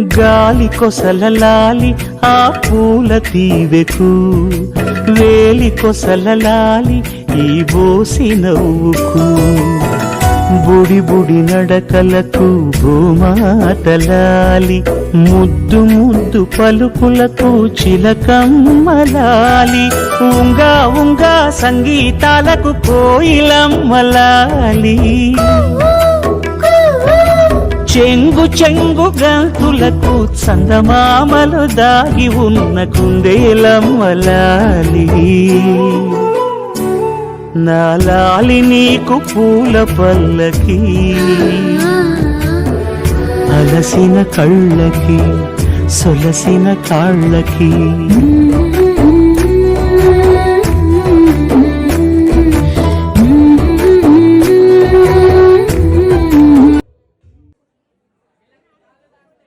గాలి కొసలలాలి ఆ పూల తీవెకు. వేలి కొసలలాలి ఈ బోసి నవ్వుకు. బుడి బుడి నడకలకు భూమాటలాలి ముద్దు ముద్దు పలుకులకు చిలకమ్మలాలి ఉంగా ఉంగా సంగీతాలకు కోయిలమ్మలాలి చెంగు చెంగు గంతులకు చందమామలు దాగి ఉన్న కుందేలమ్మలాలి. నాలాలి నీకు పూల పల్లకి అలసిన కళ్ళకి సొలసిన కాళ్ళకి.